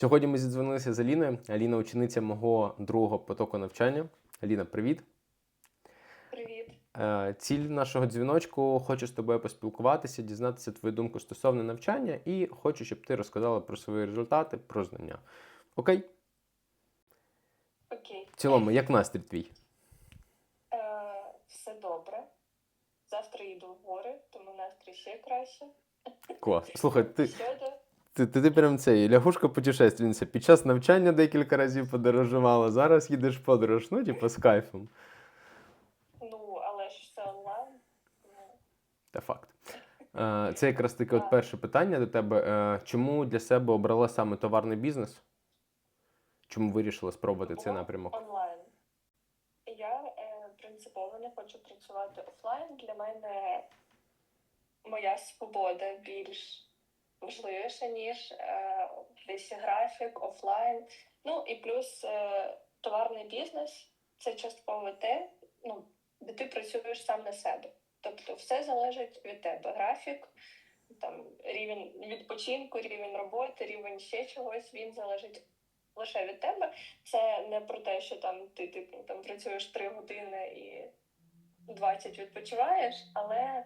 Сьогодні ми зідзвонилися з Аліною. Аліна учениця мого другого потоку навчання. Аліна, привіт. Привіт. Е, Ціль нашого дзвіночку хочу з тобою поспілкуватися, дізнатися твою думку стосовно навчання, і хочу, щоб ти розказала про свої результати, про знання. Окей? Окей. В цілому, як настрій твій? Е, все добре. Завтра їду в гори, тому настрій ще краще. Клас. Слухай, ти, Щодо ти, ти, ти прям цей лягушка путешественниця. Під час навчання декілька разів подорожувала, зараз їдеш в подорож, ну, типу, з кайфом. ну, але ж все онлайн. Та факт. Е, Це якраз таке от перше питання до тебе. Е, Чому для себе обрала саме товарний бізнес? Чому вирішила спробувати цей напрямок? онлайн. Я е, принципово не хочу працювати офлайн. Для мене моя свобода більш важливіша, ніж е, десь графік, офлайн. Ну і плюс е, товарний бізнес це частково те, ну, де ти працюєш сам на себе. Тобто все залежить від тебе. Графік, там рівень відпочинку, рівень роботи, рівень ще чогось, він залежить лише від тебе. Це не про те, що там ти типу там працюєш 3 години і 20 відпочиваєш, але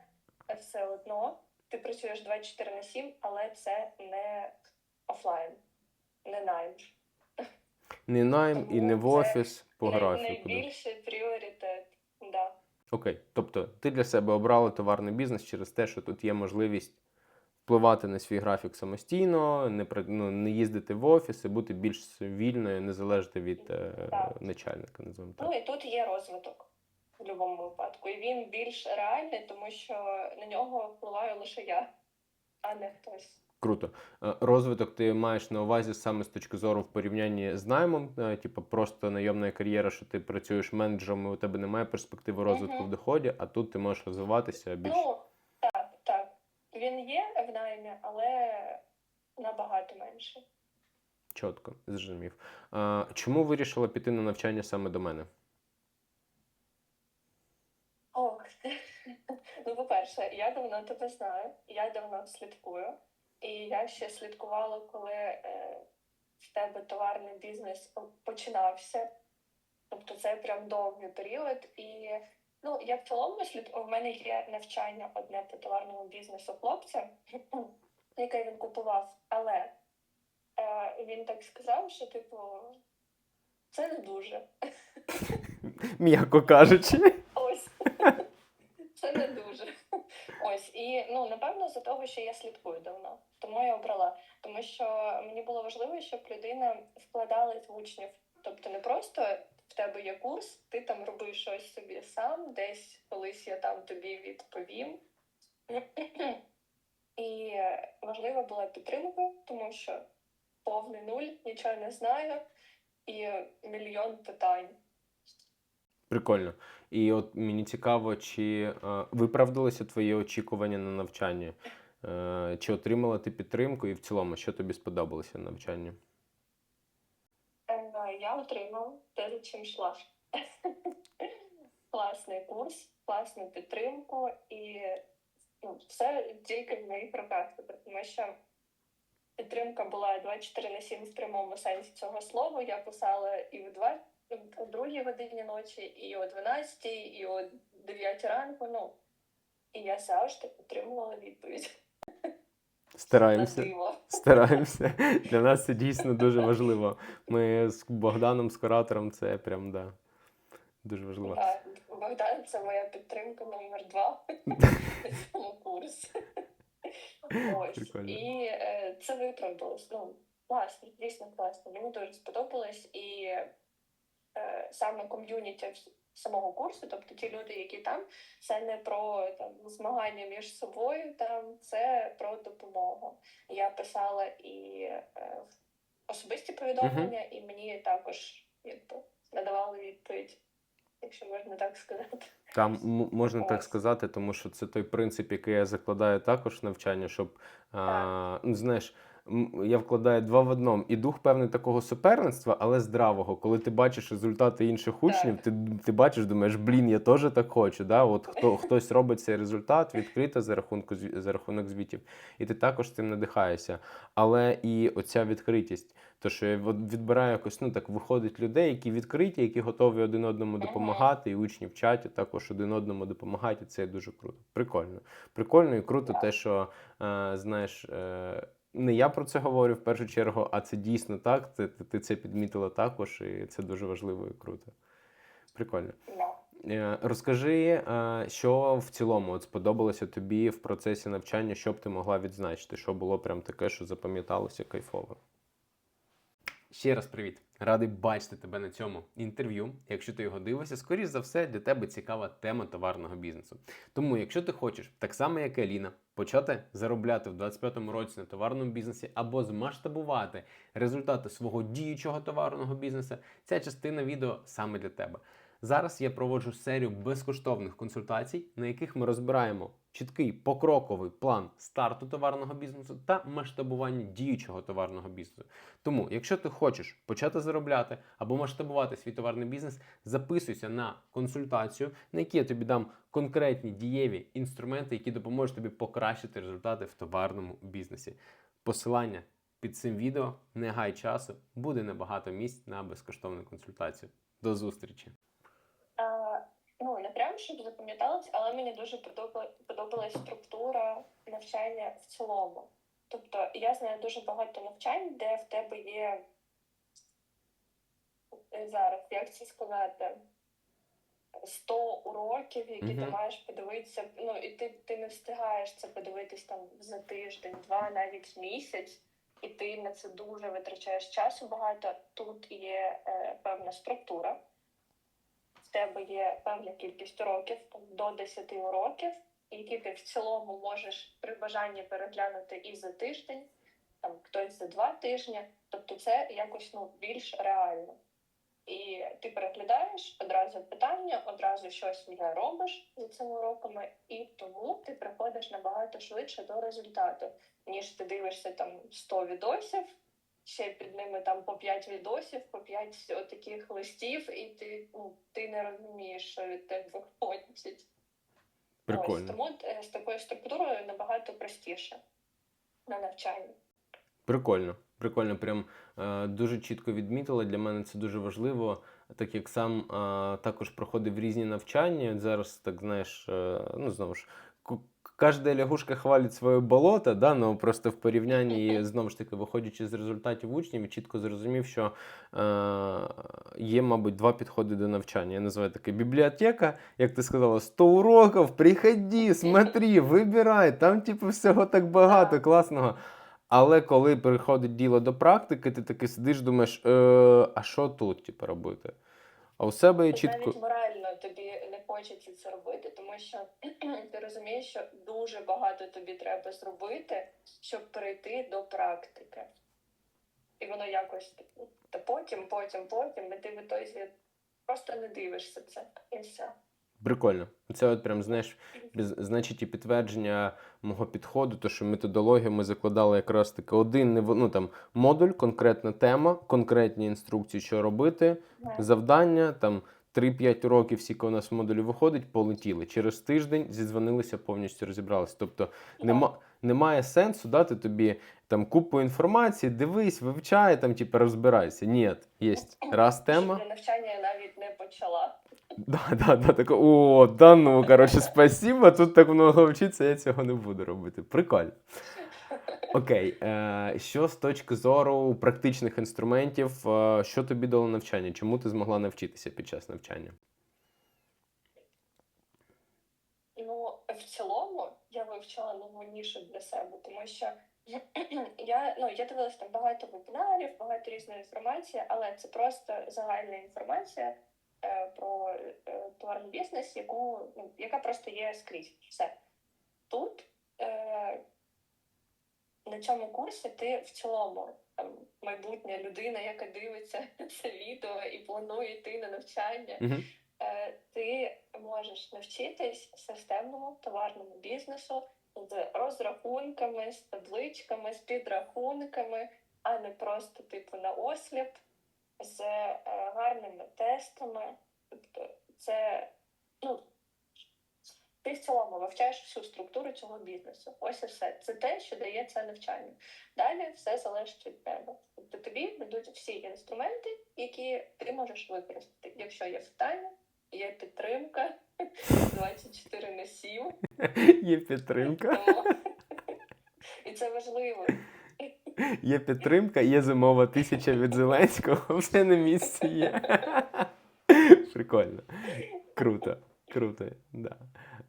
все одно ти працюєш 24 на 7, але це не офлайн, не найм. Не найм і не в офіс по графіку. Найбільший пріоритет. Да. Окей. Тобто ти для себе обрала товарний бізнес через те, що тут є можливість впливати на свій графік самостійно, не, при- ну, не їздити в офіс і бути більш вільною, не залежати від е, начальника, називаємо так. Ну і тут є розвиток в будь-якому випадку. І він більш реальний, тому що на нього впливаю лише я, а не хтось. Круто. Е, Розвиток ти маєш на увазі саме з точки зору в порівнянні з наймом, е, типу просто найомна кар'єра, що ти працюєш менеджером, і у тебе немає перспективи розвитку Мгм. в доході, а тут ти можеш розвиватися більш Ну, так, так. Він є в наймі, але набагато менше. чітко, зрозумів. Е, Чому вирішила піти на навчання саме до мене? Ну, по-перше, я давно тебе знаю, я давно слідкую, і я ще слідкувала, коли е, в тебе товарний бізнес починався. Тобто це прям довгий період. І ну, я в цілому слід... у мене є навчання одне по товарному бізнесу хлопця, яке він купував, але е, він так сказав, що типу це не дуже. М'яко кажучи. Ось. Це не дуже. Ось. І ну, напевно, за того, що я слідкую давно. Тому я обрала. Тому що мені було важливо, щоб людина вкладалась в учнів. Тобто не просто в тебе є курс, ти там робиш щось собі сам, десь колись я там тобі відповім. І важлива була підтримка, тому що повний нуль, нічого не знаю, і мільйон питань. Прикольно. І от мені цікаво, чи е, виправдалися твої очікування на навчання? Е, чи отримала ти підтримку, і в цілому, що тобі сподобалося на навчанні? Е, Я отримала те, за чим йшла. Класний курс, класну підтримку і ну, все тільки в моїх руках. Тобто, Тому що підтримка була 24 на 7 в прямому сенсі цього слова. Я писала і в 2, о 2 годині ночі, і о 12, і о 9 ранку. Ну, і я завжди отримувала відповідь. Стараємося. Стараємося. Для нас це дійсно дуже важливо. Ми з Богданом, з куратором, це прям да. Дуже важливо. Да, Богдан це моя підтримка номер два на цьому курсі. Ось. Прикольно. І е, це виправдалось. Ну, класно, дійсно класно. Мені дуже сподобалось. І саме ком'юніті самого курсу, тобто ті люди, які там, це не про там, змагання між собою, там, це про допомогу. Я писала і е, особисті повідомлення, і мені також якби, надавали відповідь, якщо можна так сказати. Там можна так сказати, тому що це той принцип, який я закладаю також в навчання, щоб а, ну, знаєш, я вкладаю два в одному. І дух певний такого суперництва, але здравого. Коли ти бачиш результати інших учнів, ти, ти бачиш, думаєш, блін, я теж так хочу. Да? От хто, хтось робить цей результат відкрито за, рахунку, за рахунок звітів, і ти також цим надихаєшся. Але і оця відкритість. То, що я відбираю якось, ну так виходить людей, які відкриті, які готові один одному допомагати, і учні в чаті також один одному допомагають, і це дуже круто. Прикольно. Прикольно і круто те, що е, знаєш, е, не я про це говорю в першу чергу, а це дійсно так. Ти, ти, ти це підмітила також, і це дуже важливо і круто. Прикольно. Е, Розкажи, е, що в цілому от сподобалося тобі в процесі навчання, що б ти могла відзначити, що було прям таке, що запам'яталося кайфово. Ще раз привіт. Радий бачити тебе на цьому інтерв'ю. Якщо ти його дивишся, скоріш за все для тебе цікава тема товарного бізнесу. Тому, якщо ти хочеш, так само як і Аліна, почати заробляти в 25-му році на товарному бізнесі або змасштабувати результати свого діючого товарного бізнесу, ця частина відео саме для тебе. Зараз я проводжу серію безкоштовних консультацій, на яких ми розбираємо чіткий покроковий план старту товарного бізнесу та масштабування діючого товарного бізнесу. Тому, якщо ти хочеш почати заробляти або масштабувати свій товарний бізнес, записуйся на консультацію, на якій я тобі дам конкретні дієві інструменти, які допоможуть тобі покращити результати в товарному бізнесі. Посилання під цим відео, не гай часу, буде набагато місць на безкоштовну консультацію. До зустрічі! Ну, не прям щоб запам'яталось, але мені дуже подоба- подобалась структура навчання в цілому. Тобто я знаю дуже багато навчань, де в тебе є е, зараз, як це сказати, 100 уроків, які ти маєш подивитися. Ну і ти, ти не встигаєш це подивитись там за тиждень, два, навіть місяць, і ти на це дуже витрачаєш часу багато. Тут є е, певна структура тебе є певна кількість уроків, до 10 уроків, які ти в цілому можеш при бажанні переглянути і за тиждень, там хтось за два тижні. Тобто це якось ну, більш реально. І ти переглядаєш одразу питання, одразу щось вже робиш за цими уроками, і тому ти приходиш набагато швидше до результату, ніж ти дивишся там 100 відосів, ще під ними там по 5 відосів, по 5 таких листів, і ти, ну, ти не розумієш, що від тебе хочуть. Ось, тому е, з такою структурою набагато простіше на навчанні. Прикольно. Прикольно, прям е, дуже чітко відмітила. Для мене це дуже важливо, так як сам е, також проходив різні навчання. Зараз, так знаєш, е, ну знову ж, кожна лягушка хвалить своє болото, да, ну просто в порівнянні, знову ж таки, виходячи з результатів учнів, я чітко зрозумів, що е, є, мабуть, два підходи до навчання. Я називаю таке бібліотека, як ти сказала, 100 уроків, приходи, смотри, вибирай, там, типу, всього так багато класного. Але коли приходить діло до практики, ти таки сидиш, думаєш, е, а що тут, типу, робити? А у себе є чітко. Навіть морально тобі не хочеться це робити, тому що ти розумієш, що дуже багато тобі треба зробити, щоб перейти до практики. І воно якось та потім, потім, потім, і ти в той звід просто не дивишся це. І все. Прикольно. Це от прям, знаєш, значить і підтвердження мого підходу, то що методологію ми закладали якраз таки один ну, там, модуль, конкретна тема, конкретні інструкції, що робити, завдання, там 3-5 років, скільки у нас в модулі виходить, полетіли. Через тиждень зідзвонилися, повністю розібралися. Тобто нема, немає сенсу дати тобі там купу інформації, дивись, вивчай, там, типу, розбирайся. Ні, є раз тема. Навчання я навіть не почала. Да, да, да, так, о, да ну, коротше, спасибо, тут так много вчиться, я цього не буду робити. Прикольно. Окей, е, що з точки зору практичних інструментів, е, що тобі дало навчання? Чому ти змогла навчитися під час навчання? Ну, в цілому я вивчила нову нішу для себе, тому що я, ну, я дивилася там багато вебінарів, багато різної інформації, але це просто загальна інформація про е, товарний бізнес, яку, ну, яка просто є скрізь. Все. Тут е, на цьому курсі ти в цілому там, майбутня людина, яка дивиться це відео і планує йти на навчання е, ти можеш навчитись системному товарному бізнесу з розрахунками, з табличками, з підрахунками, а не просто типу на осліп, з е, гарними тестами. Тобто, це ну, ти в цілому вивчаєш всю структуру цього бізнесу. Ось і все. Це те, що дає це навчання. Далі все залежить від тебе. Тобто тобі дадуть всі інструменти, які ти можеш використати. Якщо є питання, є підтримка 24 на 7. Є підтримка. І це важливо. Є підтримка, є зимова тисяча від Зеленського, все на місці є. Прикольно. Круто, круто. Да.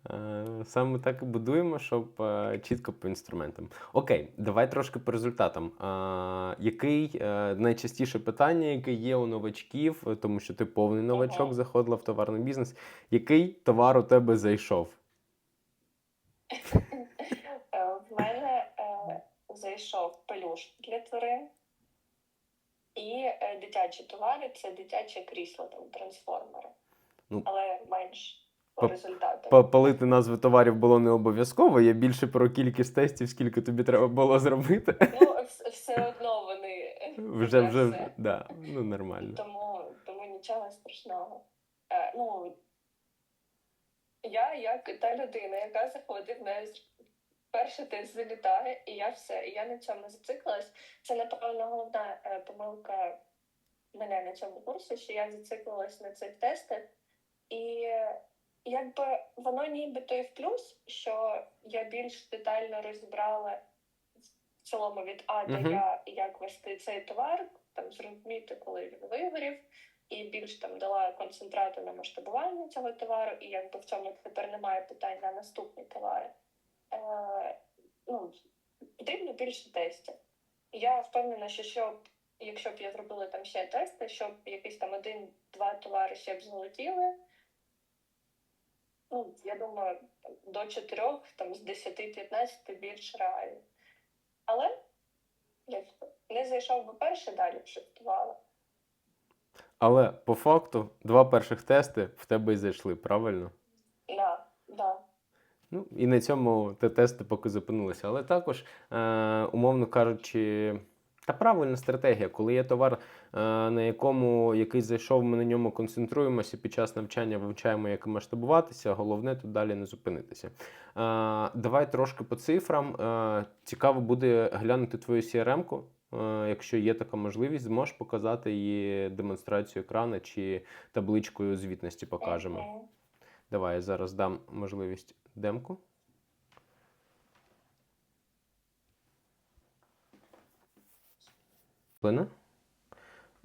Е, Саме так і будуємо, щоб е, чітко по інструментам. Окей, давай трошки по результатам. Е, Який найчастіше питання, яке є у новачків, тому що ти повний новачок заходила в товарний бізнес. Який товар у тебе зайшов? В мене зайшов пелюш для тварин і е, дитячі товари це дитяче крісло, там трансформери. Ну, Але менш по результату. Палити назви товарів було не обов'язково. Я більше про кількість тестів, скільки тобі треба було зробити. Ну, все одно вони Вже, вже, вже, да, ну нормально. Тому, тому нічого страшного. Е, ну, я як та людина, яка заходить на перший тест залітає, і я все, і я на цьому зациклилась. Це, напевно, головна е, помилка мене на цьому курсі, що я зациклилась на цих тестах. І якби воно нібито і в плюс, що я більш детально розібрала в цілому від А до. Я, як вести цей товар, там зрозуміти, коли він вигорів, і більш там дала концентрату на масштабування цього товару, і якби в цьому тепер немає питань на наступні товари. Е, ну, потрібно більше тестів. Я впевнена, що щоб, якщо б я зробила там ще тести, щоб якийсь там один-два товари ще б злетіли, ну, я думаю, до чотирьох, там, з 10-15 більш реально. Але якби, не зайшов би перший, далі б шифтувала. Але по факту два перших тести в тебе і зайшли, правильно? Ну і на цьому те тести поки зупинилися. Але також, е, умовно кажучи, та правильна стратегія, коли є товар, е, на якому який зайшов, ми на ньому концентруємося під час навчання, вивчаємо, як масштабуватися. Головне тут далі не зупинитися. Е, давай трошки по цифрам. Е, цікаво буде глянути твою CRM-ку. Якщо є така можливість, зможеш показати її демонстрацію екрану чи табличкою звітності покажемо. Давай я зараз дам можливість демку. Плине.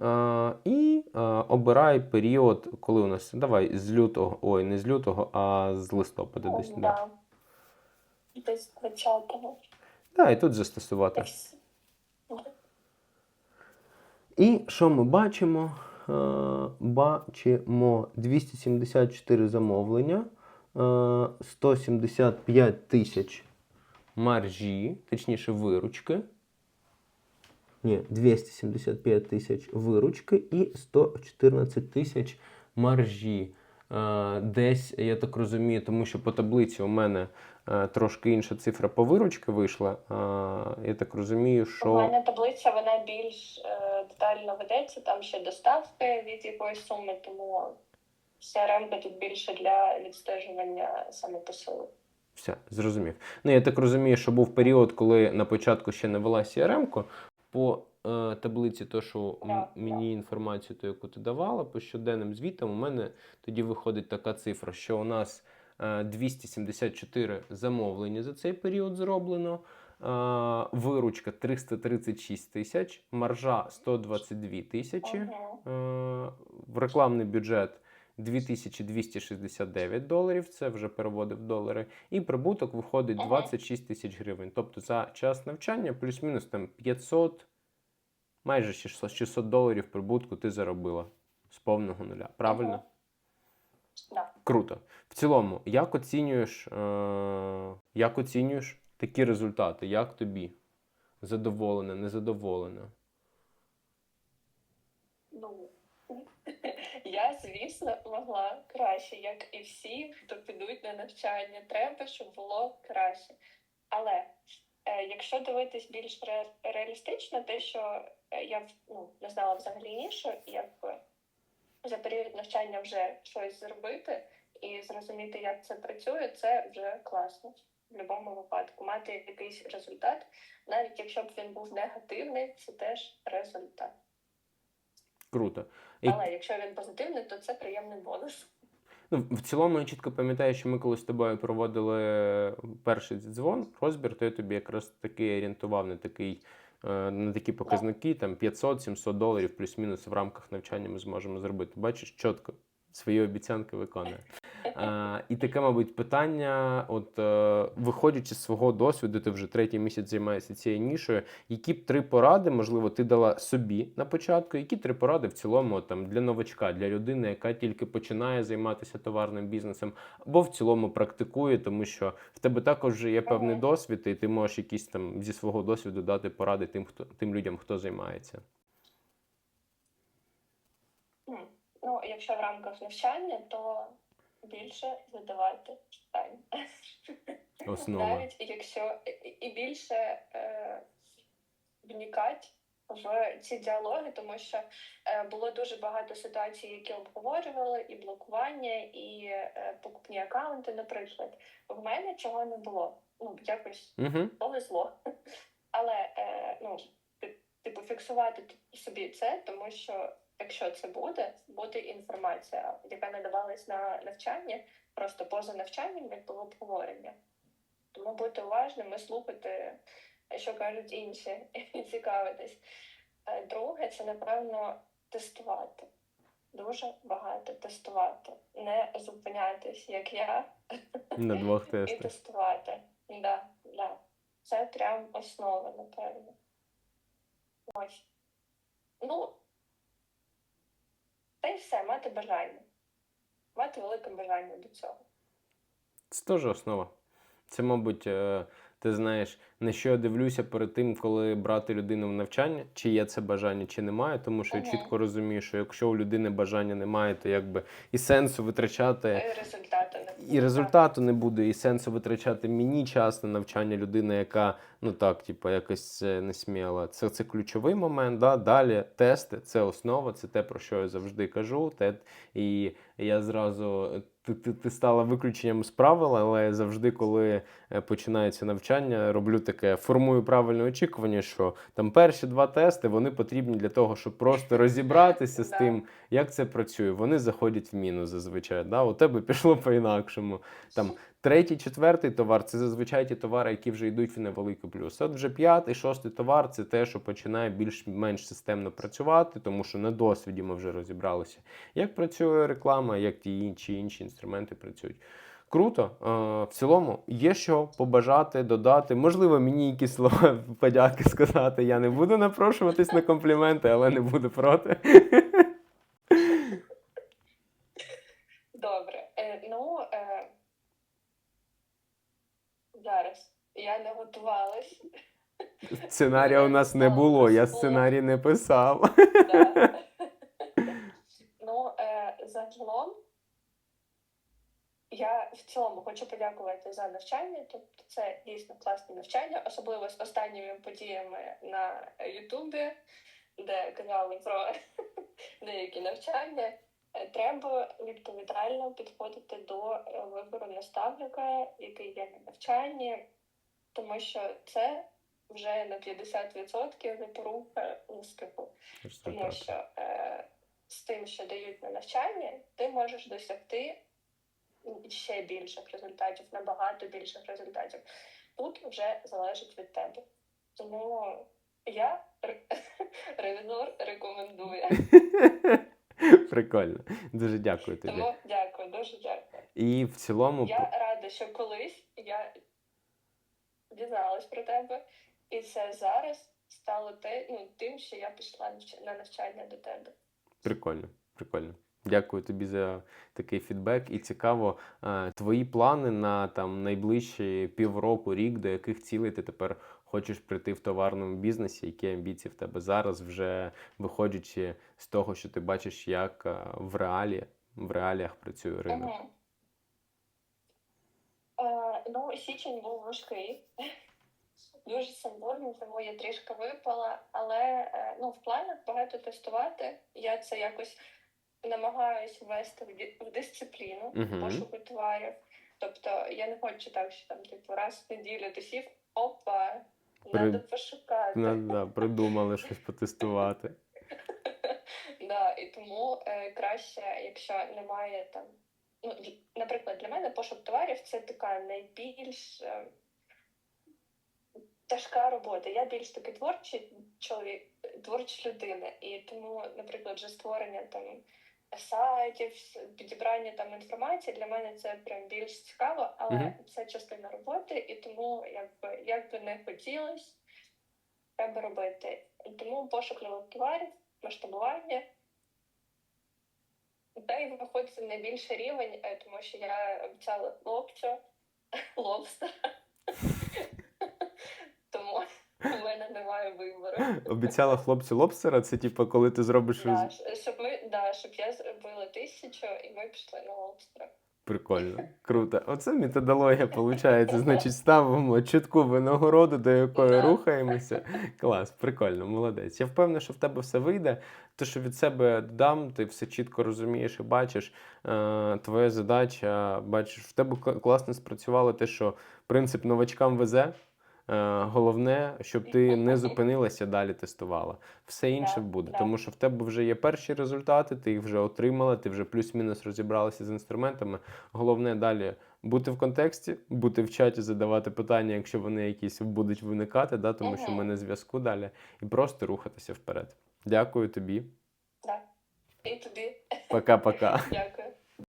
Е, і е, обирай період, коли у нас. Давай з лютого, ой, не з лютого, а з листопада десь. Да. Да. Десь 20-го. Да, і тут застосувати. І що ми бачимо? Е, Бачимо 274 замовлення, 175 тисяч маржі, точніше виручки. Ні, 275 тисяч виручки і 114 тисяч маржі. Е, Десь, я так розумію, тому що по таблиці у мене е, трошки інша цифра по виручки вийшла. Е, Я так розумію, що. У мене таблиця вона більш е, детально ведеться, там ще доставки від якоїсь суми, тому CRM тут більше для відстежування саме посилу. Все, зрозумів. Ну, я так розумію, що був період, коли на початку ще не вела CRM-ку. По е, таблиці, то, що Так, мені інформацію, ту, яку ти давала, по щоденним звітам, у мене тоді виходить така цифра, що у нас е, 274 замовлення за цей період зроблено. е, Виручка 336 тисяч, маржа 122 тисячі. Е, в рекламний бюджет 2269 доларів, це вже переводив в долари, і прибуток виходить 26 тисяч гривень. Тобто за час навчання плюс-мінус там 500, майже 600, 600 доларів прибутку ти заробила з повного нуля. Правильно? Да. Круто. В цілому, як оцінюєш, е- як оцінюєш такі результати? Як тобі? Задоволена, незадоволена? Ну, я, звісно, могла краще, як і всі, хто підуть на навчання. Треба, щоб було краще. Але е, якщо дивитись більш ре- реалістично, те, що е, я ну, не знала взагалі нішу, і якби за період навчання вже щось зробити і зрозуміти, як це працює, це вже класно в будь-якому випадку. Мати якийсь результат, навіть якщо б він був негативний, це теж результат. Круто. І Але якщо він позитивний, то це приємний бонус. Ну, в цілому я чітко пам'ятаю, що ми коли з тобою проводили перший дзвон, розбір, то я тобі якраз таки орієнтував на такий. е, На такі показники, там 500-700 доларів плюс-мінус в рамках навчання ми зможемо зробити. Бачиш, чітко свої обіцянки виконує. А, і таке, мабуть, питання: от е, виходячи з свого досвіду, ти вже третій місяць займаєшся цією нішою. Які б три поради, можливо, ти дала собі на початку? Які три поради в цілому там для новачка, для людини, яка тільки починає займатися товарним бізнесом, або в цілому практикує, тому що в тебе також вже є певний досвід, і ти можеш якісь там зі свого досвіду дати поради тим, хто тим людям, хто займається. Ну, якщо в рамках навчання, то більше задавати питань. Основа. Навіть якщо і- більше е, вникати в ці діалоги, тому що е, було дуже багато ситуацій, які обговорювали, і блокування, і е, покупні акаунти, наприклад. В мене чого не було. Ну, якось Угу. повезло. Але е, ну, типу, фіксувати собі це, тому що якщо це буде, буде інформація, яка надавалась на навчанні, просто поза навчанням як було обговорення. Тому будьте уважними, слухайте, що кажуть інші, і цікавитись. Е, Друге, це напевно тестувати. Дуже багато тестувати, не зупинятись, як я, На двох і тестувати. Да, да. Це прям основа, напевно. Ось. Ну, та й все, мати бажання. Мати велике бажання до цього. Це теж основа. Це, мабуть, е, ти знаєш, на що я дивлюся перед тим, коли брати людину в навчання, чи є це бажання, чи немає, тому що я чітко розумію, що якщо у людини бажання немає, то якби і сенсу витрачати. І результати не І результату не буде, і сенсу витрачати мені час на навчання людини, яка ну так, типу, якось е, не сміла. Це, це ключовий момент. Да? Далі тести це основа, це те, про що я завжди кажу. Те, і я зразу ти, ти, ти стала виключенням з правил, але завжди, коли починається навчання, роблю таке, формую правильне очікування, що там перші два тести вони потрібні для того, щоб просто розібратися з тим, як це працює. Вони заходять в мінус зазвичай. Да? У тебе пішло по-інакшому. Там третій, четвертий товар це зазвичай ті товари, які вже йдуть в невеликий плюс. От вже п'ятий, шостий товар це те, що починає більш-менш системно працювати, тому що на досвіді ми вже розібралися, як працює реклама, як ті інші інші інструменти працюють. Круто. Е, в цілому є що побажати, додати. Можливо, мені якісь слова подяки сказати. Я не буду напрошуватись на компліменти, але не буду проти. Добре. Е, ну, е, зараз я не готувалась. Сценарія у нас не було, я сценарій не писав. Да. ну, е, загалом, я в цілому хочу подякувати за навчання. Тобто це дійсно класне навчання, особливо з останніми подіями на Ютубі, де казали про деякі навчання. Е, Треба відповідально підходити до е, вибору наставника, який є на навчанні, тому що це вже на 50% запорука успіху. Тому що е, з тим, що дають на навчання, ти можеш досягти ще більших результатів, набагато більших результатів. Тут вже залежить від тебе. Тому я ревізор рекомендую. Прикольно. Дуже дякую тобі. Тому дякую, дуже дякую. І в цілому, Я рада, що колись я дізналась про тебе, і це зараз стало те, ну, тим, що я пішла на навчання до тебе. прикольно, прикольно. Дякую тобі за такий фідбек. І цікаво, е, твої плани на там найближчі півроку, рік, до яких цілей ти тепер хочеш прийти в товарному бізнесі, які амбіції в тебе зараз, вже виходячи з того, що ти бачиш, як е, в реалі, в реаліях працює ринок. Мгм. Е, ну, січень був важкий. Дуже сумбурний, тому я трішки випала, але е, ну, в планах багато тестувати. Я це якось намагаюся ввести в, в дисципліну Мгм. пошуку товарів. Тобто я не хочу так, що там типу раз в неділю ти сів, опа, При- треба пошукати. Ну, да, придумали щось потестувати. Да, і тому е, краще, якщо немає там. Ну, д- наприклад, для мене пошук товарів це така найбільш е, тяжка робота. Я більш таки творчий чоловік, творча людина. І тому, наприклад, вже створення там сайтів, підібрання там інформації для мене це прям більш цікаво, але Мгм. це частина роботи, і тому якби як би не хотілося, треба робити. І тому пошук нових товарів, масштабування. Та й виходить це найбільший рівень, е, тому що я обіцяла хлопцю лобстера. У мене немає вибору. Обіцяла хлопцю лобстера, це типу, коли ти зробиш Да, щоб ми да, щоб я зробила тисячу і ми пішли на лобстера. прикольно, круто. Оце методологія виходить. Значить, ставимо чітку винагороду, до якої Да. рухаємося. Клас, прикольно, молодець. Я впевнений, що в тебе все вийде. Те, що від себе дам, ти все чітко розумієш і бачиш. Е, твоя задача, бачиш, в тебе кла- класно спрацювало те, що принцип новачкам везе. Е, Головне, щоб ти не зупинилася, далі тестувала. Все інше буде, тому що в тебе вже є перші результати, ти їх вже отримала, ти вже плюс-мінус розібралася з інструментами. Головне далі бути в контексті, бути в чаті, задавати питання, якщо вони якісь будуть виникати, да, тому що ми на зв'язку далі, і просто рухатися вперед. Дякую тобі. Да. І тобі Пока-пока. дякую.